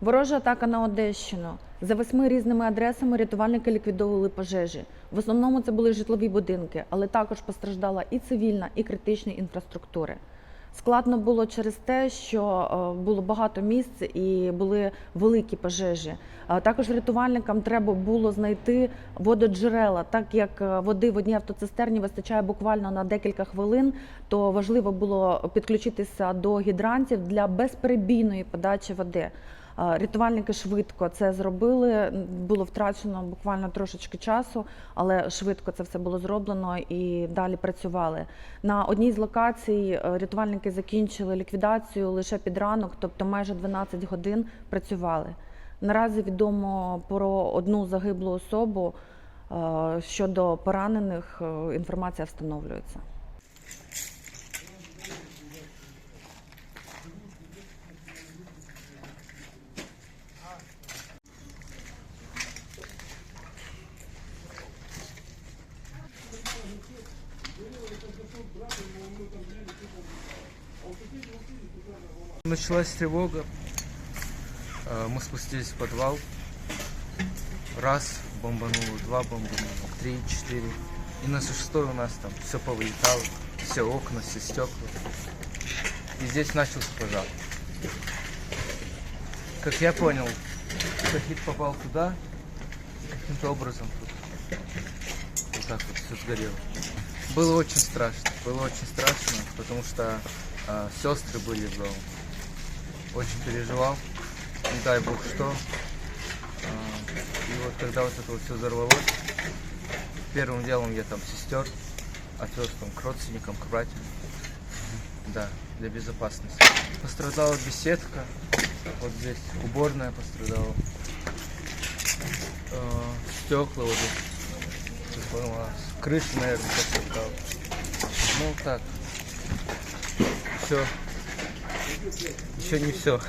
Ворожа атака на Одещину. За восьми різними адресами рятувальники ліквідовували пожежі. В основному це були житлові будинки, але також постраждала і цивільна, і критична інфраструктури. Складно було через те, що е, було багато місць і були великі пожежі. Також рятувальникам треба було знайти вододжерела, так як е, води в одній автоцистерні вистачає буквально на декілька хвилин, то важливо було підключитися до гідрантів для безперебійної подачі води. Рятувальники швидко це зробили. Було втрачено буквально трошечки часу, але швидко це все було зроблено і далі працювали. На одній з локацій е, рятувальники закінчили ліквідацію лише під ранок, тобто майже 12 годин працювали. Наразі відомо про одну загиблу особу. Е, Щодо поранених е, інформація встановлюється. Началась тревога. Э, Мы спустились в подвал. Раз бомбануло, два бомбануло, три, четыре. И на шестой у нас там все повылетало. Все окна, все стекла. И здесь начался пожар. Как я понял, Шахид попал туда, каким-то образом тут вот так вот все сгорело. Было очень страшно, было очень страшно, потому что а, сестры были в доме. Очень переживал, не дай бог что. А, И вот когда вот это вот все взорвалось, первым делом я там сестер отвез там к родственникам, к братьям. Да, для безопасности. Пострадала беседка, вот здесь уборная пострадала. А, Стекла вот здесь. Крыша, наверное, пострадала. Ну так. Все. Еще не все.